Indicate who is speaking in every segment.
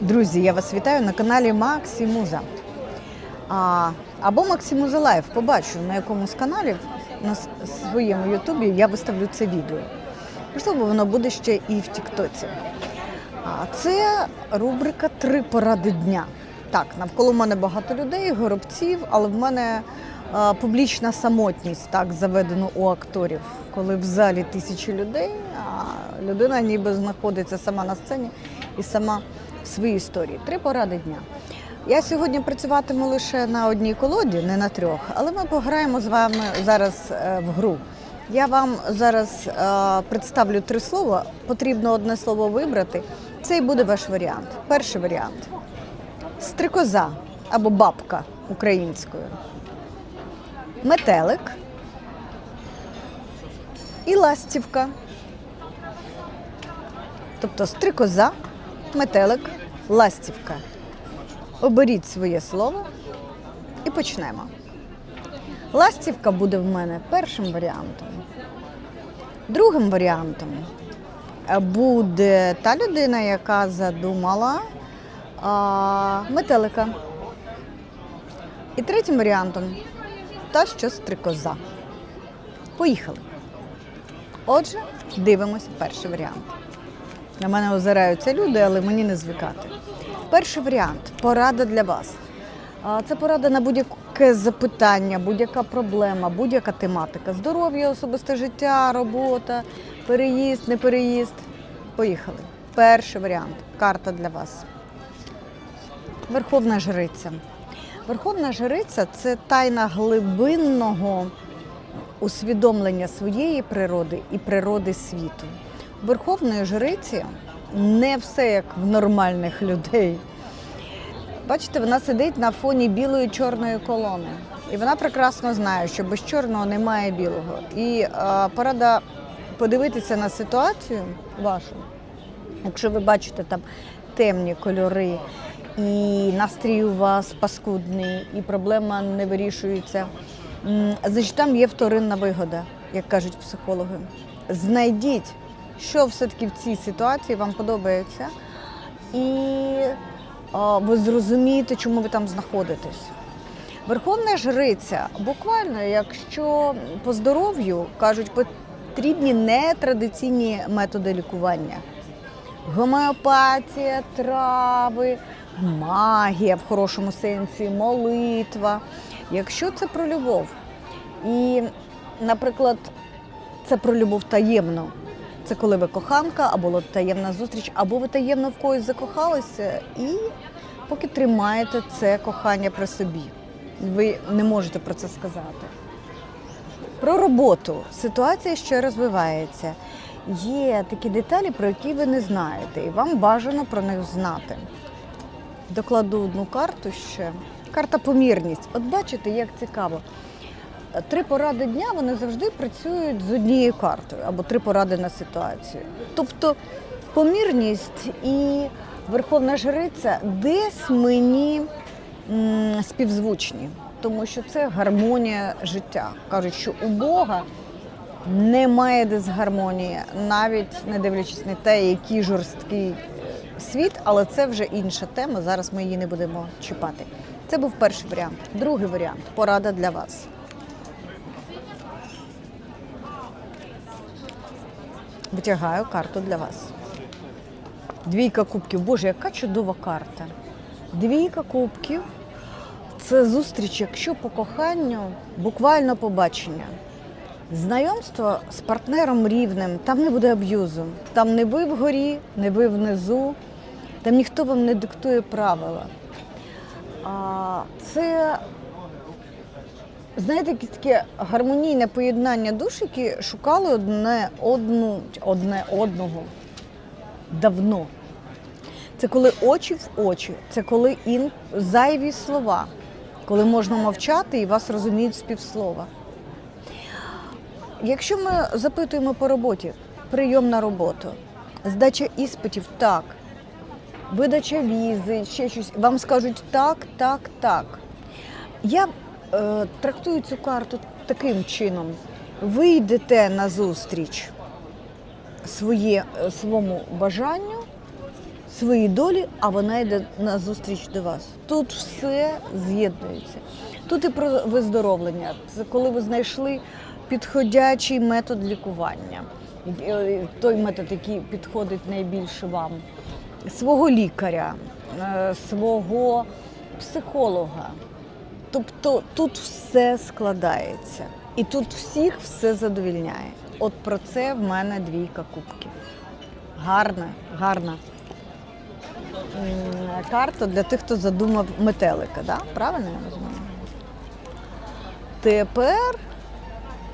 Speaker 1: Друзі, я вас вітаю на каналі Максимуза. А, або Максимуза Лайв. Побачу, на якому з каналів на своєму Ютубі я виставлю це відео. Можливо, воно буде ще і в Тіктоці. А це рубрика Три поради дня. Так, навколо мене багато людей, горобців, але в мене е, публічна самотність так заведено у акторів, коли в залі тисячі людей, а людина ніби знаходиться сама на сцені і сама в своїй історії. Три поради дня. Я сьогодні працюватиму лише на одній колоді, не на трьох, але ми пограємо з вами зараз е, в гру. Я вам зараз е, представлю три слова. Потрібно одне слово вибрати. Це і буде ваш варіант. Перший варіант стрикоза або бабка українською, метелик і ластівка. Тобто стрикоза, метелик, ластівка. Оберіть своє слово і почнемо. Ластівка буде в мене першим варіантом. Другим варіантом буде та людина, яка задумала а, метелика. І третім варіантом та що стрикоза. Поїхали. Отже, дивимося перший варіант. На мене озираються люди, але мені не звикати. Перший варіант порада для вас. Це порада на будь-яке запитання, будь-яка проблема, будь-яка тематика. Здоров'я, особисте життя, робота, переїзд, не переїзд. Поїхали. Перший варіант. Карта для вас. Верховна жриця. Верховна жриця це тайна глибинного усвідомлення своєї природи і природи світу. Верховної жриці не все як в нормальних людей. Бачите, вона сидить на фоні білої чорної колони. І вона прекрасно знає, що без чорного немає білого. І е, порада подивитися на ситуацію вашу. Якщо ви бачите там темні кольори, і настрій у вас паскудний, і проблема не вирішується, значить там є вторинна вигода, як кажуть психологи. Знайдіть, що все-таки в цій ситуації вам подобається, і а, ви зрозумієте, чому ви там знаходитесь. Верховна жриця, буквально, якщо по здоров'ю кажуть, потрібні нетрадиційні методи лікування. Гомеопатія, трави, магія в хорошому сенсі, молитва. Якщо це про любов, і, наприклад, це про любов таємну. Це коли ви коханка, або таємна зустріч, або ви таємно в когось закохалися, і поки тримаєте це кохання при собі. Ви не можете про це сказати. Про роботу. Ситуація ще розвивається. Є такі деталі, про які ви не знаєте, і вам бажано про них знати. Докладу одну карту ще. Карта помірність. От бачите, як цікаво. Три поради дня вони завжди працюють з однією картою або три поради на ситуацію. Тобто помірність і верховна жриця десь мені співзвучні, тому що це гармонія життя. Кажуть, що у Бога немає дисгармонії, навіть не дивлячись на те, який жорсткий е, світ, але це вже інша тема. Зараз ми її не будемо чіпати. Це був перший варіант. Другий варіант порада для вас. Витягаю карту для вас. Двійка кубків. Боже, яка чудова карта. Двійка кубків це зустріч, якщо по коханню, буквально побачення. Знайомство з партнером рівним, там не буде аб'юзу. Там не ви вгорі, не ви внизу, там ніхто вам не диктує правила. Це, знаєте, таке гармонійне поєднання душ, які шукали одне, одну, одне одного давно. Це коли очі в очі, це коли ін... зайві слова, коли можна мовчати і вас розуміють з півслова. Якщо ми запитуємо по роботі, прийом на роботу, здача іспитів так, видача візи, ще щось, вам скажуть так, так, так. Я трактую цю карту таким чином: ви йдете на зустріч своє, е, своєму бажанню, своїй долі, а вона йде на зустріч до вас. Тут все з'єднується. Тут і про виздоровлення. Це коли ви знайшли підходячий метод лікування, е, той метод, який підходить найбільше вам, свого лікаря, е, свого психолога. Тобто тут все складається. І тут всіх все задовільняє. От про це в мене двійка кубків. Гарна, гарна карта для тих, хто задумав метелика. Да? Правильно я розумію? Тепер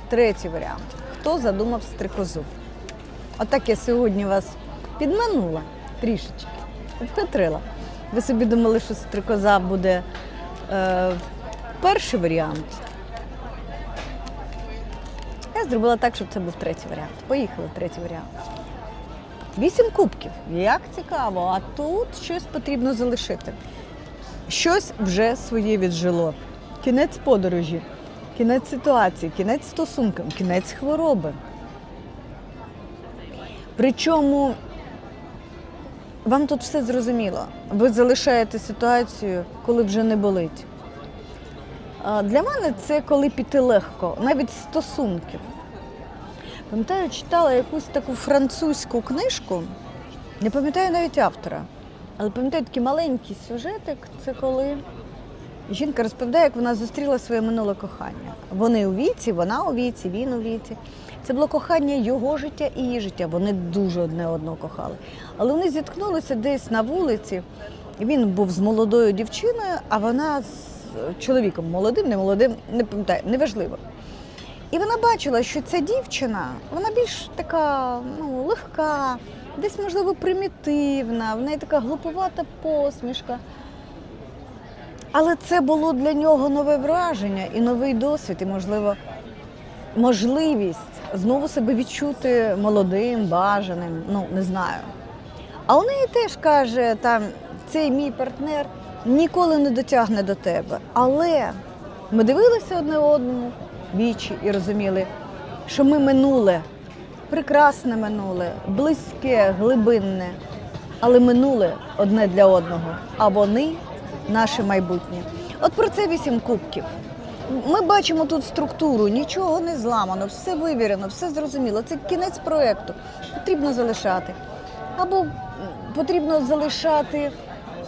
Speaker 1: третій варіант. Хто задумав стрикозу? Отак я сьогодні вас підманула трішечки, обхитрила. Ви собі думали, що стрикоза буде е, перший варіант. Я зробила так, щоб це був третій варіант. Поїхали третій варіант. Вісім кубків. Як цікаво, а тут щось потрібно залишити. Щось вже своє віджило. Кінець подорожі, кінець ситуації, кінець стосункам, кінець хвороби. Причому вам тут все зрозуміло. Ви залишаєте ситуацію, коли вже не болить. Для мене це коли піти легко, навіть стосунків. Пам'ятаю, читала якусь таку французьку книжку, не пам'ятаю навіть автора, але пам'ятаю такий маленький сюжетик. Це коли жінка розповідає, як вона зустріла своє минуле кохання. Вони у віці, вона у віці, він у віці. Це було кохання його життя і її життя. Вони дуже одне одного кохали. Але вони зіткнулися десь на вулиці. Він був з молодою дівчиною, а вона з чоловіком молодим, не молодим, не пам'ятаю, неважливо. І вона бачила, що ця дівчина, вона більш така ну, легка, десь, можливо, примітивна, в неї така глуповата посмішка. Але це було для нього нове враження і новий досвід, і, можливо, можливість знову себе відчути молодим, бажаним, ну не знаю. А у неї теж каже, там цей мій партнер ніколи не дотягне до тебе. Але ми дивилися одне одному вічі і розуміли, що ми минуле, прекрасне минуле, близьке, глибинне, але минуле одне для одного, а вони наше майбутнє. От про це вісім кубків. Ми бачимо тут структуру, нічого не зламано, все вивірено, все зрозуміло. Це кінець проєкту. Потрібно залишати. Або потрібно залишати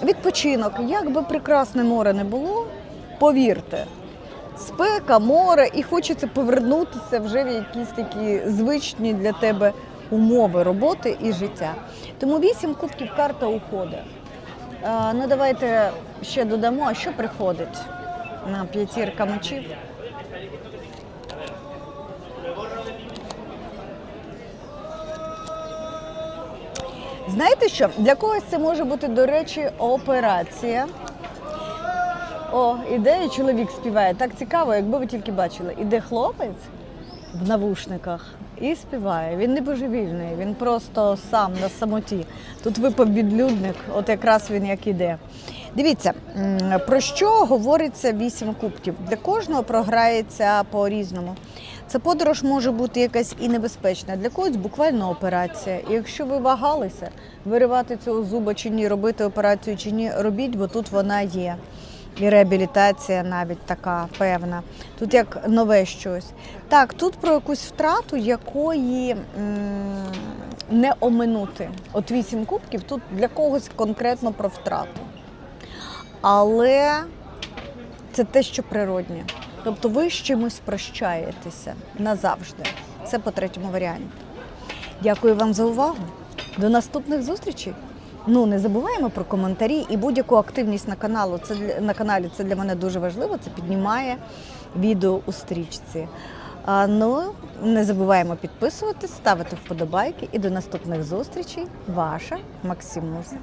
Speaker 1: відпочинок. Як би прекрасне море не було, повірте, спека, море, і хочеться повернутися вже в якісь такі звичні для тебе умови роботи і життя. Тому вісім кубків карта уходу. Е, Ну, давайте ще додамо, а що приходить на п'ятірка мечів. Знаєте що? Для когось це може бути, до речі, операція. О, іде і чоловік співає. Так цікаво, якби ви тільки бачили. Іде хлопець в навушниках і співає. Він не божевільний, він просто сам на самоті. Тут випав відлюдник, от якраз він як іде. Дивіться, про що говориться вісім кубків. Для кожного програється по-різному. Ця подорож може бути якась і небезпечна, для когось буквально операція. І якщо ви вагалися виривати цього зуба чи ні, робити операцію чи ні, робіть, бо тут вона є. І реабілітація навіть така певна. Тут як нове щось. Так, тут про якусь втрату, якої не оминути. От вісім кубків тут для когось конкретно про втрату. Але це те, що природнє. Тобто ви з чимось прощаєтеся назавжди. Це по третьому варіанті. Дякую вам за увагу. До наступних зустрічей. Ну не забуваємо про коментарі і будь-яку активність на каналу. Це для- на каналі це для мене дуже важливо. Це піднімає відео у стрічці. А, ну не забуваємо підписуватись, ставити вподобайки і до наступних зустрічей. Ваша Максимуса.